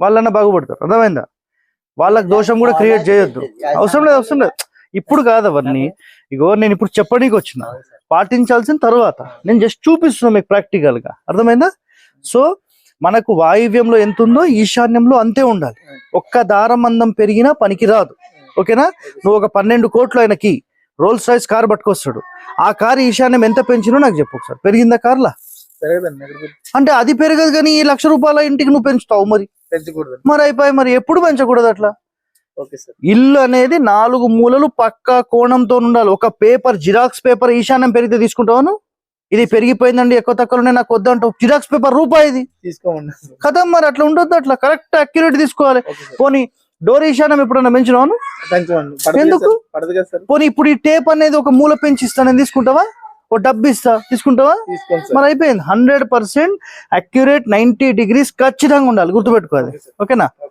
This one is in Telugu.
వాళ్ళన్నా బాగుపడతారు. అర్థమైందా? వాళ్ళకి దోషం కూడా క్రియేట్ చేయొద్దు. అవసరం లేదు అవసరం లేదు. ఇప్పుడు కాదు అవన్నీ. ఇగో నేను ఇప్పుడు చెప్పడానికి వచ్చిన పాటించాల్సిన తర్వాత నేను జస్ట్ చూపిస్తున్నా మీకు ప్రాక్టికల్గా. అర్థమైందా? సో మనకు వాయువ్యంలో ఎంత ఉందో ఈశాన్యంలో అంతే ఉండాలి. ఒక్క దారం అందం పెరిగినా పనికి రాదు ఓకేనా? నువ్వు ఒక పన్నెండు కోట్లు ఆయనకి రోల్స్ రైస్ కార్ పట్టుకొస్తాడు. ఆ కార్ ఈశాన్యం ఎంత పెంచినో నాకు చెప్పు ఒకసారి. పెరిగిందా కార్లా? అంటే అది పెరగదు కానీ ఈ లక్ష రూపాయల ఇంటికి నువ్వు పెంచుతావు మరి. పెంచకూడదు. మరి అయిపోయి మరి ఎప్పుడు పెంచకూడదు అట్లా? ఇల్లు అనేది నాలుగు మూలలు పక్కా కోణంతో ఉండాలి. ఒక పేపర్ జిరాక్స్ పేపర్ ఈశాన్యం పెరిగితే తీసుకుంటావు ఇది పెరిగిపోయిందండి ఎక్కువ తక్కువలోనే నాకు వద్దంటావు. జిరాక్స్ పేపర్ రూపాయి ఇది. తీసుకోమండి కదా మరి అట్లా ఉండొద్దు అట్లా. కరెక్ట్ అక్యురేట్ తీసుకోవాలి. పోనీ డోర్ ఈశాన్యం ఎప్పుడన్నా పడదు ఎందుకు? పోనీ ఇప్పుడు ఈ టేప్ అనేది ఒక మూల పెంచి ఇస్తానని తీసుకుంటావా? ఓ డబ్బు ఇస్తా తీసుకుంటావా? మరి అయిపోయింది. Hundred percent accurate ninety degrees ఖచ్చితంగా ఉండాలి. గుర్తుపెట్టుకోవాలి. ఓకేనా? ఓకే